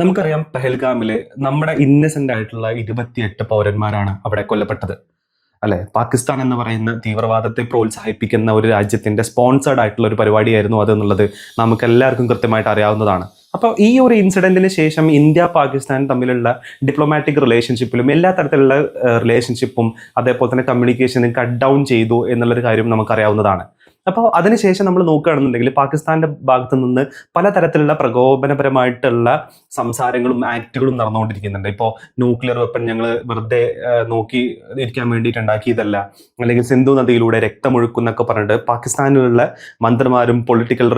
നമുക്കറിയാം പെഹൽഗാമിൽ നമ്മുടെ ഇന്നസെന്റ് ആയിട്ടുള്ള ഇരുപത്തിയെട്ട് പൗരന്മാരാണ് അവിടെ കൊല്ലപ്പെട്ടത്. അല്ലെ? പാകിസ്ഥാൻ എന്ന് പറയുന്ന തീവ്രവാദത്തെ പ്രോത്സാഹിപ്പിക്കുന്ന ഒരു രാജ്യത്തിന്റെ സ്പോൺസർഡ് ആയിട്ടുള്ള ഒരു പരിപാടിയായിരുന്നു അത് എന്നുള്ളത് നമുക്ക് എല്ലാവർക്കും കൃത്യമായിട്ട് അറിയാവുന്നതാണ്. അപ്പോൾ ഈ ഒരു ഇൻസിഡന്റിന് ശേഷം ഇന്ത്യ പാകിസ്ഥാൻ തമ്മിലുള്ള ഡിപ്ലോമാറ്റിക് റിലേഷൻഷിപ്പിലും എല്ലാ തരത്തിലുള്ള റിലേഷൻഷിപ്പും അതേപോലെ തന്നെ കമ്മ്യൂണിക്കേഷനും കട്ട് ഡൗൺ ചെയ്തു എന്നുള്ളൊരു കാര്യം നമുക്കറിയാവുന്നതാണ്. അപ്പോൾ അതിനുശേഷം നമ്മൾ നോക്കുകയാണെന്നുണ്ടെങ്കിൽ പാകിസ്ഥാന്റെ ഭാഗത്തു നിന്ന് പലതരത്തിലുള്ള പ്രകോപനപരമായിട്ടുള്ള സംസാരങ്ങളും ആക്ടുകളും നടന്നുകൊണ്ടിരിക്കുന്നുണ്ട്. ഇപ്പോൾ ന്യൂക്ലിയർ വെപ്പൺ ഞങ്ങൾ വെറുതെ നോക്കി ഇരിക്കാൻ വേണ്ടിയിട്ട് ഉണ്ടാക്കിയതല്ല. അല്ലെങ്കിൽ സിന്ധു നദിയിലൂടെ രക്തമൊഴുക്കുന്നൊക്കെ പറഞ്ഞിട്ട് പാകിസ്ഥാനിലുള്ള മന്ത്രിമാരും പൊളിറ്റിക്കൽ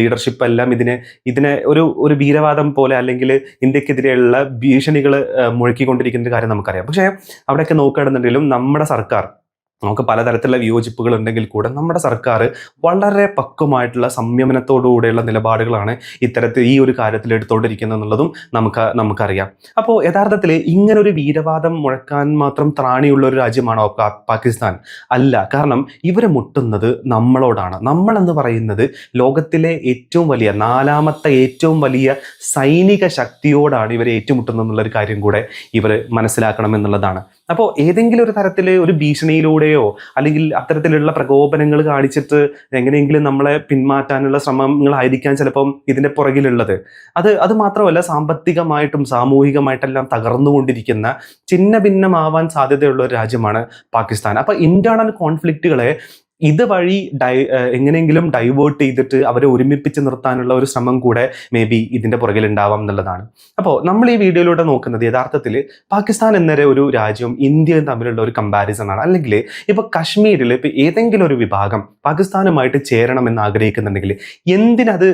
ലീഡർഷിപ്പ് എല്ലാം ഇതിനെ ഇതിനെ ഒരു ഒരു വീരവാദം പോലെ അല്ലെങ്കിൽ ഇന്ത്യക്കെതിരെയുള്ള ഭീഷണികൾ മുഴക്കിക്കൊണ്ടിരിക്കുന്ന കാര്യം നമുക്കറിയാം. പക്ഷേ അവിടെയൊക്കെ നോക്കുകയാണെന്നുണ്ടെങ്കിലും നമ്മുടെ സർക്കാർ നമുക്ക് പലതരത്തിലുള്ള വിയോജിപ്പുകൾ ഉണ്ടെങ്കിൽ കൂടെ നമ്മുടെ സർക്കാർ വളരെ പക്വമായിട്ടുള്ള സംയമനത്തോടുകൂടെയുള്ള നിലപാടുകളാണ് ഇത്തരത്തിൽ ഈ ഒരു കാര്യത്തിൽ എടുത്തുകൊണ്ടിരിക്കുന്നത് എന്നുള്ളതും നമുക്ക് നമുക്കറിയാം. അപ്പോൾ യഥാർത്ഥത്തിൽ ഇങ്ങനൊരു വീരവാദം മുഴക്കാൻ മാത്രം ത്രാണിയുള്ള ഒരു രാജ്യമാണോ പാകിസ്ഥാൻ? അല്ല. കാരണം ഇവരെ മുട്ടുന്നത് നമ്മളോടാണ്. നമ്മളെന്ന് പറയുന്നത് ലോകത്തിലെ ഏറ്റവും വലിയ നാലാമത്തെ ഏറ്റവും വലിയ സൈനിക ശക്തിയോടാണ് ഇവരെ ഏറ്റുമുട്ടുന്നത് എന്നുള്ളൊരു കാര്യം കൂടെ ഇവർ മനസ്സിലാക്കണം എന്നുള്ളതാണ് അപ്പോൾ ഏതെങ്കിലും ഒരു തരത്തിൽ ഒരു ഭീഷണിയിലൂടെയോ അല്ലെങ്കിൽ അത്തരത്തിലുള്ള പ്രകോപനങ്ങൾ കാണിച്ചിട്ട് എങ്ങനെയെങ്കിലും നമ്മളെ പിന്മാറ്റാനുള്ള ശ്രമങ്ങളായിരിക്കാൻ ചിലപ്പം ഇതിന്റെ പുറകിലുള്ളത്. അത് അത് മാത്രമല്ല സാമ്പത്തികമായിട്ടും സാമൂഹികമായിട്ടെല്ലാം തകർന്നുകൊണ്ടിരിക്കുന്ന ചിന്ന ഭിന്നമാവാൻ സാധ്യതയുള്ള ഒരു രാജ്യമാണ് പാകിസ്ഥാൻ. അപ്പോൾ ഇന്റേണൽ കോൺഫ്ലിക്റ്റുകളെ ഇതുവഴി ഡൈ എങ്ങനെയെങ്കിലും ഡൈവേർട്ട് ചെയ്തിട്ട് അവരെ ഒരുമിപ്പിച്ച് നിർത്താനുള്ള ഒരു ശ്രമം കൂടെ മേ ബി ഇതിന്റെ പുറകിൽ ഉണ്ടാവാം എന്നുള്ളതാണ്. അപ്പോൾ നമ്മൾ ഈ വീഡിയോയിലൂടെ നോക്കുന്നത് യഥാർത്ഥത്തിൽ പാകിസ്ഥാൻ എന്നൊരു ഒരു രാജ്യവും ഇന്ത്യയും തമ്മിലുള്ള ഒരു കമ്പാരിസൺ ആണ്. അല്ലെങ്കിൽ ഇപ്പൊ കാശ്മീരിൽ ഇപ്പൊ ഏതെങ്കിലും ഒരു വിഭാഗം പാകിസ്ഥാനുമായിട്ട് ചേരണമെന്ന് ആഗ്രഹിക്കുന്നുണ്ടെങ്കിൽ എന്തിനത്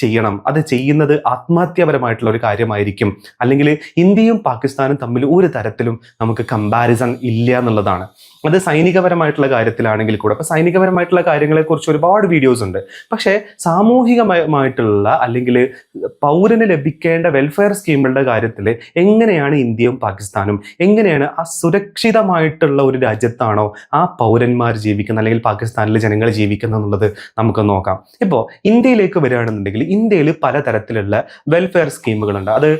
ചെയ്യണം? അത് ചെയ്യുന്നത് ആത്മഹത്യാപരമായിട്ടുള്ള ഒരു കാര്യമായിരിക്കും. അല്ലെങ്കിൽ ഇന്ത്യയും പാകിസ്ഥാനും തമ്മിൽ ഒരു തരത്തിലും നമുക്ക് കമ്പാരിസൺ ഇല്ല എന്നുള്ളതാണ്. അത് സൈനികപരമായിട്ടുള്ള കാര്യത്തിലാണെങ്കിൽ കൂടെ. അപ്പൊ സൈനികപരമായിട്ടുള്ള കാര്യങ്ങളെക്കുറിച്ച് ഒരുപാട് വീഡിയോസ് ഉണ്ട്. പക്ഷേ സാമൂഹികമായിട്ടുള്ള അല്ലെങ്കിൽ പൗരന് ലഭിക്കേണ്ട വെൽഫെയർ സ്കീമുകളുടെ കാര്യത്തിൽ എങ്ങനെയാണ് ഇന്ത്യയും പാകിസ്ഥാനും എങ്ങനെയാണ് ആ സുരക്ഷിതമായിട്ടുള്ള ഒരു രാജ്യത്താണോ ആ പൗരന്മാർ ജീവിക്കുന്നത് അല്ലെങ്കിൽ പാകിസ്ഥാനിലെ ജനങ്ങൾ ജീവിക്കുന്നത് എന്നുള്ളത് നമുക്ക് നോക്കാം. ഇപ്പോൾ ഇന്ത്യയിലേക്ക് വരികയാണെന്നുണ്ടെങ്കിൽ ഇന്ത്യയിൽ പലതരത്തിലുള്ള വെൽഫെയർ സ്കീമുകളുണ്ട് അത്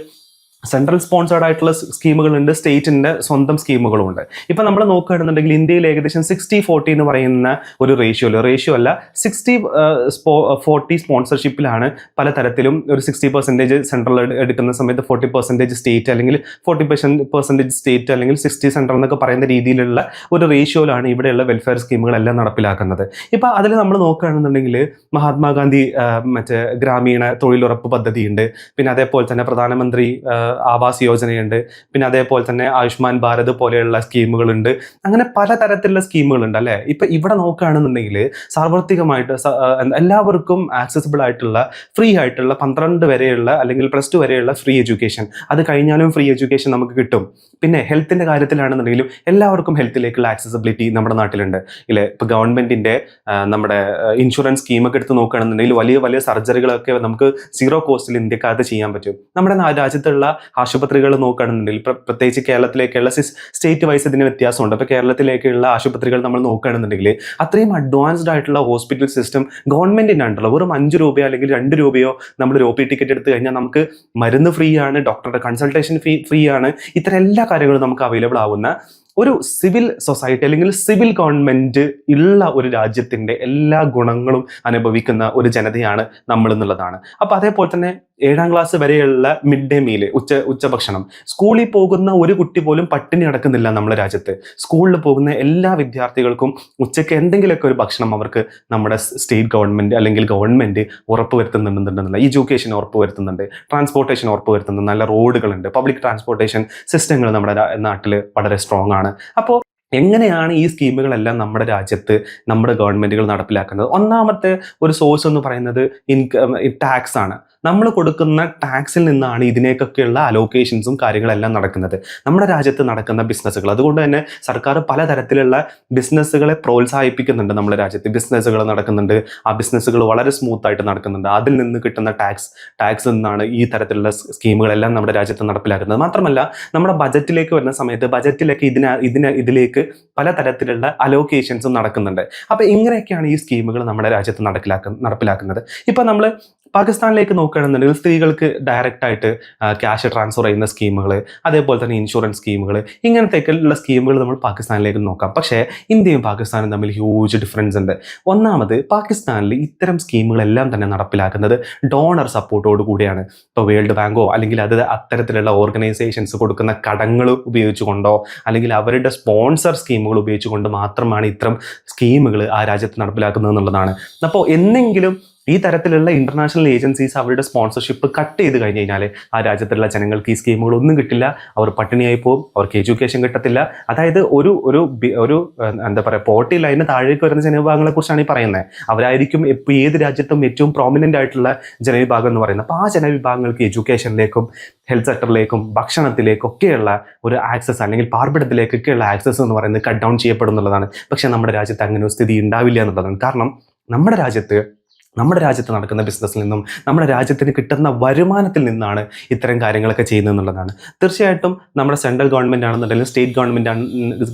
സെൻട്രൽ സ്പോൺസേർഡ് ആയിട്ടുള്ള സ്കീമുകളുണ്ട് സ്റ്റേറ്റിന്റെ സ്വന്തം സ്കീമുകളും ഉണ്ട് ഇപ്പൊ നമ്മൾ നോക്കുകയാണെന്നുണ്ടെങ്കിൽ ഇന്ത്യയിൽ ഏകദേശം സിക്സ്റ്റി ഫോർട്ടി എന്ന് പറയുന്ന ഒരു റേഷ്യോ അല്ല റേഷ്യോ അല്ല സിക്സ്റ്റി ഫോർട്ടി സ്പോൺസർഷിപ്പിലാണ് പലതരത്തിലും ഒരു സിക്സ്റ്റി പെർസെന്റേജ് സെൻട്രൽ എടുക്കുന്ന സമയത്ത് ഫോർട്ടി പെർസെന്റേജ് സ്റ്റേറ്റ് അല്ലെങ്കിൽ ഫോർട്ടി പെർസെന്റേജ് സ്റ്റേറ്റ് അല്ലെങ്കിൽ സിക്സ്റ്റി സെൻട്രൽ എന്നൊക്കെ പറയുന്ന രീതിയിലുള്ള ഒരു റേഷ്യോയിലാണ് ഇവിടെയുള്ള വെൽഫെയർ സ്കീമുകളെല്ലാം നടപ്പിലാക്കുന്നത്. ഇപ്പൊ അതിൽ നമ്മൾ നോക്കുകയാണെന്നുണ്ടെങ്കിൽ മഹാത്മാഗാന്ധി മറ്റേ ഗ്രാമീണ തൊഴിലുറപ്പ് പദ്ധതിയുണ്ട്. പിന്നെ അതേപോലെ തന്നെ പ്രധാനമന്ത്രി ആവാസ് യോജനയുണ്ട്. പിന്നെ അതേപോലെ തന്നെ ആയുഷ്മാൻ ഭാരത് പോലെയുള്ള സ്കീമുകളുണ്ട്. അങ്ങനെ പലതരത്തിലുള്ള സ്കീമുകളുണ്ട് അല്ലേ? ഇപ്പൊ ഇവിടെ നോക്കുകയാണെന്നുണ്ടെങ്കിൽ സാർവത്രികമായിട്ട് എല്ലാവർക്കും ആക്സസിബിൾ ആയിട്ടുള്ള ഫ്രീ ആയിട്ടുള്ള പന്ത്രണ്ട് വരെയുള്ള അല്ലെങ്കിൽ പ്ലസ് ടു വരെയുള്ള ഫ്രീ എഡ്യൂക്കേഷൻ അത് കഴിഞ്ഞാലും ഫ്രീ എഡ്യൂക്കേഷൻ നമുക്ക് കിട്ടും. പിന്നെ ഹെൽത്തിന്റെ കാര്യത്തിലാണെന്നുണ്ടെങ്കിലും എല്ലാവർക്കും ഹെൽത്തിലേക്കുള്ള ആക്സസിബിലിറ്റി നമ്മുടെ നാട്ടിലുണ്ട്. ഇല്ലേ? ഇപ്പൊ ഗവൺമെന്റിന്റെ നമ്മുടെ ഇൻഷുറൻസ് സ്കീമൊക്കെ എടുത്ത് നോക്കുകയാണെന്നുണ്ടെങ്കിൽ വലിയ വലിയ സർജറികളൊക്കെ നമുക്ക് സീറോ കോസ്റ്റിൽ ഇന്ത്യക്കകത്ത് ചെയ്യാൻ പറ്റും. നമ്മുടെ രാജ്യത്തുള്ള ആശുപത്രികൾ നോക്കുകയാണെന്നുണ്ടെങ്കിൽ പ്ര- പ്രത്യേകിച്ച് കേരളത്തിലേക്കുള്ള സ്റ്റേറ്റ് വൈസ് ഇതിന് വ്യത്യാസമുണ്ട്. അപ്പോൾ കേരളത്തിലേക്കുള്ള ആശുപത്രികൾ നമ്മൾ നോക്കുകയാണെന്നുണ്ടെങ്കിൽ അത്രയും അഡ്വാൻസ്ഡ് ആയിട്ടുള്ള ഹോസ്പിറ്റൽ സിസ്റ്റം ഗവൺമെന്റിനുണ്ടല്ലോ വെറും അഞ്ച് രൂപയോ അല്ലെങ്കിൽ രണ്ട് രൂപയോ നമ്മൾ ഒ പി ടിക്കറ്റ് എടുത്തു കഴിഞ്ഞാൽ നമുക്ക് മരുന്ന് ഫ്രീ ആണ് ഡോക്ടറുടെ കൺസൾട്ടേഷൻ ഫീ ഫ്രീ ആണ്. ഇത്തരം എല്ലാ കാര്യങ്ങളും നമുക്ക് അവൈലബിൾ ആവുന്ന ഒരു സിവിൽ സൊസൈറ്റി അല്ലെങ്കിൽ സിവിൽ ഗവൺമെന്റ് ഉള്ള ഒരു രാജ്യത്തിന്റെ എല്ലാ ഗുണങ്ങളും അനുഭവിക്കുന്ന ഒരു ജനതയാണ് നമ്മൾ എന്നുള്ളതാണ്. അപ്പോൾ അതേപോലെ തന്നെ ഏഴാം ക്ലാസ് വരെയുള്ള മിഡ് ഡേ മീൽ ഉച്ച ഉച്ചഭക്ഷണം സ്കൂളിൽ പോകുന്ന ഒരു കുട്ടി പോലും പട്ടിണി അടക്കുന്നില്ല നമ്മുടെ രാജ്യത്ത്. സ്കൂളിൽ പോകുന്ന എല്ലാ വിദ്യാർത്ഥികൾക്കും ഉച്ചയ്ക്ക് എന്തെങ്കിലുമൊക്കെ ഒരു ഭക്ഷണം അവർക്ക് നമ്മുടെ സ്റ്റേറ്റ് ഗവൺമെന്റ് അല്ലെങ്കിൽ ഗവൺമെന്റ് ഗവൺമെന്റ് എജ്യൂക്കേഷൻ എഡ്യൂക്കേഷൻ ഉറപ്പുവരുത്തുന്നുണ്ട് ട്രാൻസ്പോർട്ടേഷൻ ഉറപ്പ് വരുത്തുന്നുണ്ട് നല്ല റോഡുകളുണ്ട് പബ്ലിക് ട്രാൻസ്പോർട്ടേഷൻ സിസ്റ്റങ്ങൾ നമ്മുടെ നാട്ടിൽ വളരെ സ്ട്രോങ് ആണ്. അപ്പോൾ എങ്ങനെയാണ് ഈ സ്കീമുകളെല്ലാം നമ്മുടെ രാജ്യത്ത് നമ്മുടെ ഗവൺമെന്റുകൾ നടപ്പിലാക്കുന്നത്? ഒന്നാമത്തെ ഒരു സോഴ്സ് എന്ന് പറയുന്നത് ഇൻകം ടാക്സ് ആണ്. നമ്മൾ കൊടുക്കുന്ന ടാക്സിൽ നിന്നാണ് ഇതിനേക്കൊക്കെയുള്ള അലോക്കേഷൻസും കാര്യങ്ങളെല്ലാം നടക്കുന്നത്. നമ്മുടെ രാജ്യത്ത് നടക്കുന്ന ബിസിനസ്സുകൾ അതുകൊണ്ട് തന്നെ സർക്കാർ പലതരത്തിലുള്ള ബിസിനസ്സുകളെ പ്രോത്സാഹിപ്പിക്കുന്നുണ്ട് നമ്മുടെ രാജ്യത്ത്. ബിസിനസ്സുകൾ നടക്കുന്നുണ്ട്. ആ ബിസിനസ്സുകൾ വളരെ സ്മൂത്ത് ആയിട്ട് നടക്കുന്നുണ്ട്. അതിൽ നിന്ന് കിട്ടുന്ന ടാക്സ് ടാക്സ് നിന്നാണ് ഈ തരത്തിലുള്ള സ്കീമുകളെല്ലാം നമ്മുടെ രാജ്യത്ത് നടപ്പിലാക്കുന്നത്. മാത്രമല്ല നമ്മുടെ ബജറ്റിലേക്ക് വരുന്ന സമയത്ത് ബജറ്റിലൊക്കെ ഇതിന് ഇതിന് ഇതിലേക്ക് പലതരത്തിലുള്ള അലോക്കേഷൻസും നടക്കുന്നുണ്ട്. അപ്പോൾ ഇങ്ങനെയൊക്കെയാണ് ഈ സ്കീമുകൾ നമ്മുടെ രാജ്യത്ത് നടപ്പിലാക്ക നടപ്പിലാക്കുന്നത്. ഇപ്പൊ നമ്മൾ പാകിസ്ഥാനിലേക്ക് നോക്കുകയാണെന്നുണ്ടെങ്കിൽ സ്ത്രീകൾക്ക് ഡയറക്റ്റ് ആയിട്ട് ക്യാഷ് ട്രാൻസ്ഫർ ചെയ്യുന്ന സ്കീമുകൾ അതേപോലെ തന്നെ ഇൻഷുറൻസ് സ്കീമുകൾ ഇങ്ങനത്തെയൊക്കെയുള്ള സ്കീമുകൾ നമ്മൾ പാകിസ്ഥാനിലേക്ക് നോക്കാം. പക്ഷേ ഇന്ത്യയും പാകിസ്ഥാനും തമ്മിൽ ഹ്യൂജ് ഡിഫറൻസ് ഉണ്ട്. ഒന്നാമത് പാകിസ്ഥാനിൽ ഇത്തരം സ്കീമുകളെല്ലാം തന്നെ നടപ്പിലാക്കുന്നത് ഡോണർ സപ്പോർട്ടോട് കൂടിയാണ്. ഇപ്പോൾ വേൾഡ് ബാങ്കോ അല്ലെങ്കിൽ അത് അത്തരത്തിലുള്ള ഓർഗനൈസേഷൻസ് കൊടുക്കുന്ന കടങ്ങൾ ഉപയോഗിച്ചുകൊണ്ടോ അല്ലെങ്കിൽ അവരുടെ സ്പോൺസർ സ്കീമുകൾ ഉപയോഗിച്ചുകൊണ്ട് മാത്രമാണ് ഇത്തരം സ്കീമുകൾ ആ രാജ്യത്ത് നടപ്പിലാക്കുന്നത് എന്നുള്ളതാണ്. അപ്പോൾ എന്നെങ്കിലും ഈ തരത്തിലുള്ള ഇന്റർനാഷണൽ ഏജൻസീസ് അവരുടെ സ്പോൺസർഷിപ്പ് കട്ട് ചെയ്ത് കഴിഞ്ഞ് കഴിഞ്ഞാൽ ആ രാജ്യത്തുള്ള ജനങ്ങൾക്ക് ഈ സ്കീമുകൾ ഒന്നും കിട്ടില്ല. അവർ പട്ടിണിയായി പോകും. അവർക്ക് എഡ്യൂക്കേഷൻ കിട്ടത്തില്ല. അതായത് ഒരു ഒരു ഒരു എന്താ പറയുക പോർട്ടി ലൈന് താഴേക്ക് വരുന്ന ജനവിഭാഗങ്ങളെ കുറിച്ചാണ് ഈ പറയുന്നത് അവരായിരിക്കും ഇപ്പോൾ ഏത് രാജ്യത്തും ഏറ്റവും പ്രോമിനന്റ് ആയിട്ടുള്ള ജനവിഭാഗം എന്ന് പറയുന്നത്. അപ്പോൾ ആ ജനവിഭാഗങ്ങൾക്ക് എഡ്യൂക്കേഷനിലേക്കും ഹെൽത്ത് സെക്ടറിലേക്കും ഭക്ഷണത്തിലേക്കും ഒക്കെയുള്ള ഒരു ആക്സസ് അല്ലെങ്കിൽ പാർപ്പിടത്തിലേക്കൊക്കെയുള്ള ആക്സസ് എന്ന് പറയുന്നത് കട്ട് ഡൗൺ ചെയ്യപ്പെടുന്നുള്ളതാണ് പക്ഷേ നമ്മുടെ രാജ്യത്ത് അങ്ങനെ ഒരു സ്ഥിതി ഉണ്ടാവില്ല എന്നുള്ളതാണ്. കാരണം നമ്മുടെ രാജ്യത്ത് നമ്മുടെ രാജ്യത്ത് നടക്കുന്ന ബിസിനസ്സിൽ നിന്നും നമ്മുടെ രാജ്യത്തിന് കിട്ടുന്ന വരുമാനത്തിൽ നിന്നാണ് ഇത്തരം കാര്യങ്ങളൊക്കെ ചെയ്യുന്നത് എന്നുള്ളതാണ്. തീർച്ചയായിട്ടും നമ്മുടെ സെൻട്രൽ ഗവൺമെന്റ് ആണെന്നുണ്ടെങ്കിലും സ്റ്റേറ്റ് ഗവൺമെന്റ്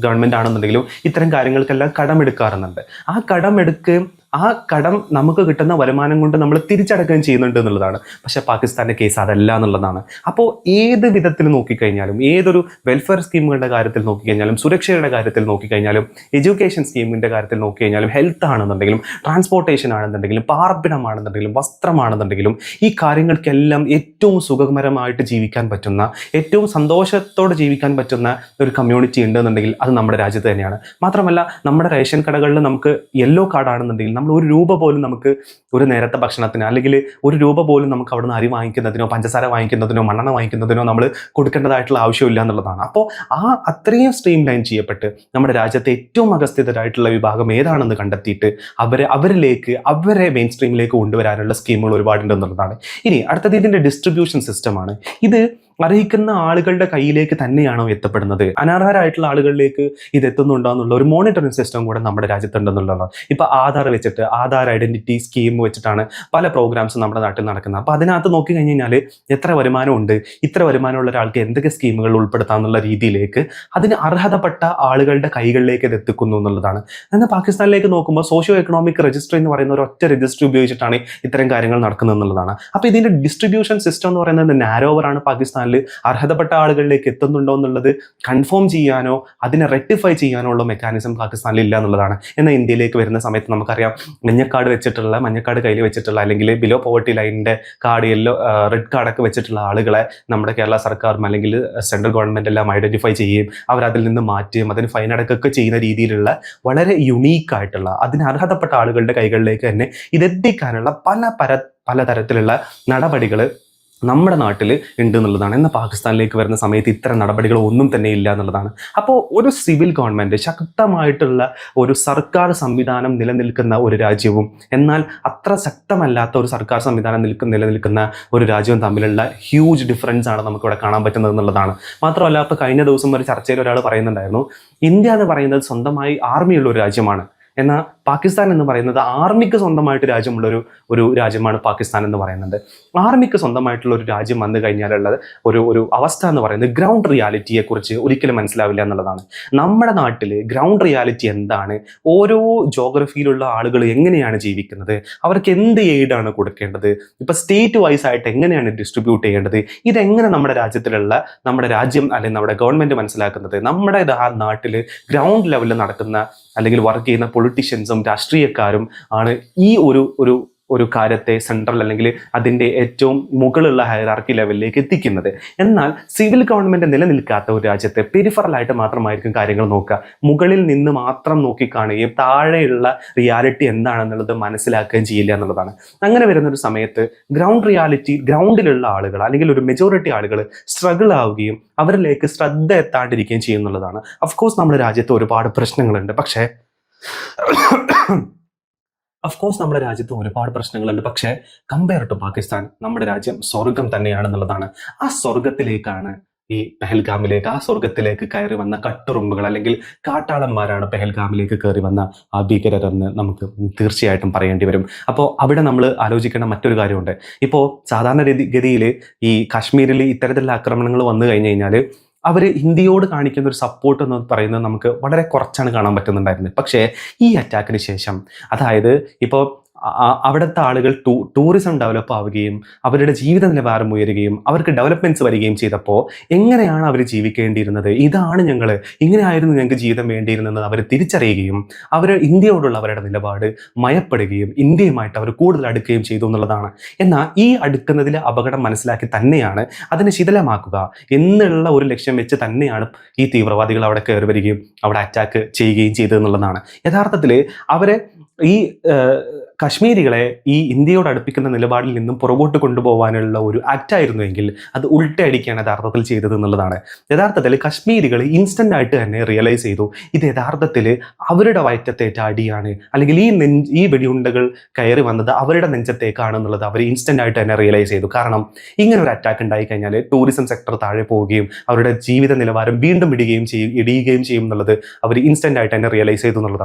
ഗവൺമെന്റ് ആണെന്നുണ്ടെങ്കിലും ഇത്തരം കാര്യങ്ങൾക്കെല്ലാം കടമെടുക്കാറുണ്ട്. ആ കടമെടുക്ക് ആ കടം നമുക്ക് കിട്ടുന്ന വരുമാനം കൊണ്ട് നമ്മൾ തിരിച്ചടക്കുകയും ചെയ്യുന്നുണ്ട് എന്നുള്ളതാണ്. പക്ഷെ പാകിസ്ഥാന്റെ കേസ് അതല്ല എന്നുള്ളതാണ്. അപ്പോൾ ഏത് വിധത്തിൽ നോക്കിക്കഴിഞ്ഞാലും ഏതൊരു വെൽഫെയർ സ്കീമുകളുടെ കാര്യത്തിൽ നോക്കിക്കഴിഞ്ഞാലും സുരക്ഷയുടെ കാര്യത്തിൽ നോക്കിക്കഴിഞ്ഞാലും എഡ്യൂക്കേഷൻ സ്കീമിന്റെ കാര്യത്തിൽ നോക്കിക്കഴിഞ്ഞാലും ഹെൽത്ത് ആണെന്നുണ്ടെങ്കിലും ട്രാൻസ്പോർട്ടേഷൻ ആണെന്നുണ്ടെങ്കിലും പാർപ്പിടമാണെന്നുണ്ടെങ്കിലും വസ്ത്രമാണെന്നുണ്ടെങ്കിലും ഈ കാര്യങ്ങൾക്കെല്ലാം ഏറ്റവും സുഖകരമായിട്ട് ജീവിക്കാൻ പറ്റുന്ന ഏറ്റവും സന്തോഷത്തോടെ ജീവിക്കാൻ പറ്റുന്ന ഒരു കമ്മ്യൂണിറ്റി ഉണ്ടെന്നുണ്ടെങ്കിൽ അത് നമ്മുടെ രാജ്യത്ത് തന്നെയാണ്. മാത്രമല്ല നമ്മുടെ റേഷൻ കടകളിൽ നമുക്ക് യെല്ലോ കാർഡ് ആണെന്നുണ്ടെങ്കിൽ നമ്മൾ ഒരു രൂപ പോലും നമുക്ക് ഒരു നേരത്തെ ഭക്ഷണത്തിന് അല്ലെങ്കിൽ ഒരു രൂപ പോലും നമുക്ക് അവിടെ നിന്ന് അരി വാങ്ങിക്കുന്നതിനോ പഞ്ചസാര വാങ്ങിക്കുന്നതിനോ മണ്ണെണ്ണ വാങ്ങിക്കുന്നതിനോ നമ്മൾ കൊടുക്കേണ്ടതായിട്ടുള്ള ആവശ്യമില്ല എന്നുള്ളതാണ്. അപ്പോൾ ആ അത്രയും സ്ട്രീം ലൈൻ ചെയ്യപ്പെട്ട് നമ്മുടെ രാജ്യത്തെ ഏറ്റവും അഗസ്ഥിതരായിട്ടുള്ള വിഭാഗം ഏതാണെന്ന് കണ്ടെത്തിയിട്ട് അവരെ അവരിലേക്ക് അവരെ മെയിൻ സ്ട്രീമിലേക്ക് കൊണ്ടുവരാനുള്ള സ്കീമുകൾ ഒരുപാടുണ്ട് എന്നുള്ളതാണ്. ഇനി അടുത്തത് ഇതിന്റെ ഡിസ്ട്രിബ്യൂഷൻ സിസ്റ്റമാണ് ഇത് അർഹിക്കുന്ന ആളുകളുടെ കയ്യിലേക്ക് തന്നെയാണോ എത്തപ്പെടുന്നത്? അനർഹരായിട്ടുള്ള ആളുകളിലേക്ക് ഇത് എത്തുന്നുണ്ടോ എന്നുള്ള ഒരു മോണിറ്ററിംഗ് സിസ്റ്റം കൂടെ നമ്മുടെ രാജ്യത്തുണ്ടെന്നുള്ളതാണ്. ഇപ്പൊ ആധാർ വെച്ചിട്ട് ആധാർ ഐഡന്റിറ്റി സ്കീം വെച്ചിട്ടാണ് പല പ്രോഗ്രാംസും നമ്മുടെ നാട്ടിൽ നടക്കുന്നത്. അപ്പൊ അതിനകത്ത് നോക്കി കഴിഞ്ഞ് കഴിഞ്ഞാൽ എത്ര വരുമാനമുണ്ട് ഇത്ര വരുമാനമുള്ള ഒരാൾക്ക് എന്തൊക്കെ സ്കീമുകൾ ഉൾപ്പെടുത്താം എന്നുള്ള രീതിയിലേക്ക് അതിന് അർഹതപ്പെട്ട ആളുകളുടെ കൈകളിലേക്ക് ഇത് എത്തിക്കുന്നു എന്നുള്ളതാണ്. എന്നാൽ പാകിസ്ഥാനിലേക്ക് നോക്കുമ്പോൾ സോഷ്യോ എക്കണോമിക് രജിസ്റ്റർ എന്ന് പറയുന്ന ഒരു ഒറ്റ രജിസ്റ്റർ ഉപയോഗിച്ചിട്ടാണ് ഇത്തരം കാര്യങ്ങൾ നടക്കുന്നത് എന്നുള്ളതാണ്. അപ്പോൾ ഇതിന്റെ ഡിസ്ട്രിബ്യൂഷൻ സിസ്റ്റം എന്ന് പറയുന്നത് ആണ് പാകിസ്ഥാനിൽ അർഹതപ്പെട്ട ആളുകളിലേക്ക് എത്തുന്നുണ്ടോ എന്നുള്ളത് കൺഫേം ചെയ്യാനോ അതിനെ റെക്ടിഫൈ ചെയ്യാനോ ഉള്ള മെക്കാനിസം പാകിസ്ഥാനിൽ ഇല്ല എന്നുള്ളതാണ്. എന്നാൽ ഇന്ത്യയിലേക്ക് വരുന്ന സമയത്ത് നമുക്കറിയാം മഞ്ഞക്കാട് വെച്ചിട്ടുള്ള മഞ്ഞക്കാട് കയ്യിൽ വെച്ചിട്ടുള്ള അല്ലെങ്കിൽ ബിലോ പോവർട്ടി ലൈനിന്റെ കാർഡ് യെല്ലോ റെഡ് കാർഡൊക്കെ വെച്ചിട്ടുള്ള ആളുകളെ നമ്മുടെ കേരള സർക്കാരും അല്ലെങ്കിൽ സെൻട്രൽ ഗവൺമെന്റ് എല്ലാം ഐഡന്റിഫൈ ചെയ്യുകയും അവരതിൽ നിന്ന് മാറ്റുകയും അതിന് ഫൈൻ അടക്കൊക്കെ ചെയ്യുന്ന രീതിയിലുള്ള വളരെ യുണീക്കായിട്ടുള്ള അതിന് അർഹതപ്പെട്ട ആളുകളുടെ കൈകളിലേക്ക് തന്നെ ഇതെത്തിക്കാനുള്ള പല പല പലതരത്തിലുള്ള നടപടികൾ നമ്മുടെ നാട്ടിൽ ഉണ്ട് എന്നുള്ളതാണ്. എന്നാൽ പാകിസ്ഥാനിലേക്ക് വരുന്ന സമയത്ത് ഇത്തരം നടപടികൾ ഒന്നും തന്നെ ഇല്ല എന്നുള്ളതാണ്. അപ്പോൾ ഒരു സിവിൽ ഗവൺമെന്റ് ശക്തമായിട്ടുള്ള ഒരു സർക്കാർ സംവിധാനം നിലനിൽക്കുന്ന ഒരു രാജ്യവും എന്നാൽ അത്ര ശക്തമല്ലാത്ത ഒരു സർക്കാർ സംവിധാനം നിൽക്കുന്ന നിലനിൽക്കുന്ന ഒരു രാജ്യവും തമ്മിലുള്ള ഹ്യൂജ് ഡിഫറൻസ് ആണ് നമുക്കിവിടെ കാണാൻ പറ്റുന്നത് എന്നുള്ളതാണ്. മാത്രമല്ല ഇപ്പോൾ കഴിഞ്ഞ ദിവസം ഒരു ചർച്ചയിൽ ഒരാൾ പറയുന്നുണ്ടായിരുന്നു ഇന്ത്യ എന്ന് പറയുന്നത് സ്വന്തമായി ആർമിയുള്ള ഒരു രാജ്യമാണ്. എന്നാൽ പാകിസ്ഥാൻ എന്ന് പറയുന്നത് ആർമിക്ക് സ്വന്തമായിട്ട് രാജ്യമുള്ള ഒരു ഒരു രാജ്യമാണ് പാകിസ്ഥാൻ എന്ന് പറയുന്നത്. ആർമിക്ക് സ്വന്തമായിട്ടുള്ള ഒരു രാജ്യം വന്നു കഴിഞ്ഞാലുള്ളത് ഒരു ഒരു അവസ്ഥ എന്ന് പറയുന്നത് ഗ്രൗണ്ട് റിയാലിറ്റിയെ കുറിച്ച് ഒരിക്കലും മനസ്സിലാവില്ല എന്നുള്ളതാണ്. നമ്മുടെ നാട്ടിൽ ഗ്രൗണ്ട് റിയാലിറ്റി എന്താണ്? ഓരോ ജോഗ്രഫിയിലുള്ള ആളുകൾ എങ്ങനെയാണ് ജീവിക്കുന്നത്? അവർക്ക് എന്ത് എയ്ഡാണ് കൊടുക്കേണ്ടത്? ഇപ്പം സ്റ്റേറ്റ് വൈസ് ആയിട്ട് എങ്ങനെയാണ് ഡിസ്ട്രിബ്യൂട്ട് ചെയ്യേണ്ടത്? ഇതെങ്ങനെ നമ്മുടെ രാജ്യത്തിലുള്ള നമ്മുടെ രാജ്യം അല്ലെങ്കിൽ നമ്മുടെ ഗവൺമെന്റ് മനസ്സിലാക്കുന്നത്? നമ്മുടെ നാട്ടിൽ ഗ്രൗണ്ട് ലെവലിൽ നടക്കുന്ന അല്ലെങ്കിൽ വർക്ക് ചെയ്യുന്ന പൊളിറ്റീഷ്യൻസും രാഷ്ട്രീയക്കാരും ആണ് ഈ ഒരു ഒരു ഒരു കാര്യത്തെ സെൻട്രൽ അല്ലെങ്കിൽ അതിന്റെ ഏറ്റവും മുകളിലുള്ള ഹയറാർക്കി ലെവലിലേക്ക് എത്തിക്കുന്നത്. എന്നാൽ സിവിൽ ഗവൺമെന്റ് നിലനിൽക്കാത്ത ഒരു രാജ്യത്തെ പെരിഫറലായിട്ട് മാത്രമായിരിക്കും കാര്യങ്ങൾ നോക്കുക. മുകളിൽ നിന്ന് മാത്രം നോക്കിക്കാണുകയും താഴെയുള്ള റിയാലിറ്റി എന്താണെന്നുള്ളത് മനസ്സിലാക്കുകയും ചെയ്യില്ല എന്നുള്ളതാണ്. അങ്ങനെ വരുന്ന ഒരു സമയത്ത് ഗ്രൗണ്ട് റിയാലിറ്റി ഗ്രൗണ്ടിലുള്ള ആളുകൾ അല്ലെങ്കിൽ ഒരു മെജോറിറ്റി ആളുകൾ സ്ട്രഗിൾ ആവുകയും അവരിലേക്ക് ശ്രദ്ധ എത്താണ്ടിരിക്കുകയും ചെയ്യുന്നുള്ളതാണ്. അഫ്കോഴ്സ് നമ്മുടെ രാജ്യത്ത് ഒരുപാട് പ്രശ്നങ്ങളുണ്ട്. പക്ഷേ അഫ്കോഴ്സ് നമ്മുടെ രാജ്യത്ത് ഒരുപാട് പ്രശ്നങ്ങളുണ്ട്. പക്ഷേ കമ്പയർ ടു പാകിസ്ഥാൻ നമ്മുടെ രാജ്യം സ്വർഗം തന്നെയാണെന്നുള്ളതാണ്. ആ സ്വർഗത്തിലേക്കാണ് ഈ പെഹൽഗാമിലേക്ക് ആ സ്വർഗത്തിലേക്ക് കയറി വന്ന കട്ടുറുമ്പുകൾ അല്ലെങ്കിൽ കാട്ടാളന്മാരാണ് പെഹൽഗാമിലേക്ക് കയറി വന്ന ആ ഭീകരരെന്ന് നമുക്ക് തീർച്ചയായിട്ടും പറയേണ്ടി വരും. അപ്പോൾ അവിടെ നമ്മൾ ആലോചിക്കേണ്ട മറ്റൊരു കാര്യമുണ്ട്. ഇപ്പോൾ സാധാരണ ഗതിയിൽ ഈ കാശ്മീരിൽ ഇത്തരത്തിലുള്ള ആക്രമണങ്ങൾ വന്നു കഴിഞ്ഞു കഴിഞ്ഞാൽ അവർ ഇന്ത്യയോട് കാണിക്കുന്ന ഒരു സപ്പോർട്ട് എന്ന് പറയുന്നത് നമുക്ക് വളരെ കുറച്ചാണ് കാണാൻ പറ്റുന്നുണ്ടായിരുന്നത്. പക്ഷേ ഈ അറ്റാക്കിന് ശേഷം അതായത് ഇപ്പോൾ അവിടുത്തെ ആളുകൾ ടൂ ടൂറിസം ഡെവലപ്പ് ആവുകയും അവരുടെ ജീവിത നിലവാരം ഉയരുകയും അവർക്ക് ഡെവലപ്മെന്റ്സ് വരികയും ചെയ്തപ്പോൾ എങ്ങനെയാണ് അവർ ജീവിക്കേണ്ടിയിരുന്നത്? ഇതാണ് ഞങ്ങൾ ഇങ്ങനെയായിരുന്നു ഞങ്ങൾക്ക് ജീവിതം വേണ്ടിയിരുന്നത് അവർ തിരിച്ചറിയുകയും അവർ ഇന്ത്യയോടുള്ള അവരുടെ നിലപാട് മയപ്പെടുകയും ഇന്ത്യയുമായിട്ട് അവർ കൂടുതൽ അടുക്കുകയും ചെയ്തു എന്നുള്ളതാണ്. എന്നാൽ ഈ അടുക്കുന്നതിലെ അപകടം മനസ്സിലാക്കി തന്നെയാണ് അതിനെ ശിഥിലമാക്കുക എന്നുള്ള ഒരു ലക്ഷ്യം വെച്ച് തന്നെയാണ് ഈ തീവ്രവാദികൾ അവിടെ കയറി വരികയും അവിടെ അറ്റാക്ക് ചെയ്യുകയും ചെയ്തത് എന്നുള്ളതാണ്. യഥാർത്ഥത്തിൽ അവരെ ഈ കാശ്മീരികളെ ഈ ഇന്ത്യയോട് അടുപ്പിക്കുന്ന നിലപാടിൽ നിന്നും പുറകോട്ട് കൊണ്ടുപോകാനുള്ള ഒരു ആക്റ്റ് ആയിരുന്നുവെങ്കിൽ അത് ഉൾട്ടയടിക്കുകയാണ് യഥാർത്ഥത്തിൽ ചെയ്തത് എന്നുള്ളതാണ്. യഥാർത്ഥത്തിൽ കശ്മീരികൾ ഇൻസ്റ്റന്റ് ആയിട്ട് തന്നെ റിയലൈസ് ചെയ്തു ഇത് യഥാർത്ഥത്തിൽ അവരുടെ വയറ്റത്തേറ്റ അടിയാണ്. അല്ലെങ്കിൽ ഈ നെഞ്ച് ഈ വെടിയുണ്ടകൾ കയറി വന്നത് അവരുടെ നെഞ്ചത്തേക്കാണ് എന്നുള്ളത് അവർ ഇൻസ്റ്റന്റ് ആയിട്ട് തന്നെ റിയലൈസ് ചെയ്തു. കാരണം ഇങ്ങനെ ഒരു അറ്റാക്ക് ഉണ്ടായി കഴിഞ്ഞാൽ ടൂറിസം സെക്ടർ താഴെ പോവുകയും അവരുടെ ജീവിത നിലവാരം വീണ്ടും ഇടുകയും ചെയ്യും ഇടിയുകയും ചെയ്യും എന്നുള്ളത് അവർ ഇൻസ്റ്റന്റ് ആയിട്ട് തന്നെ റിയലൈസ് ചെയ്തു എന്നുള്ളതാണ്.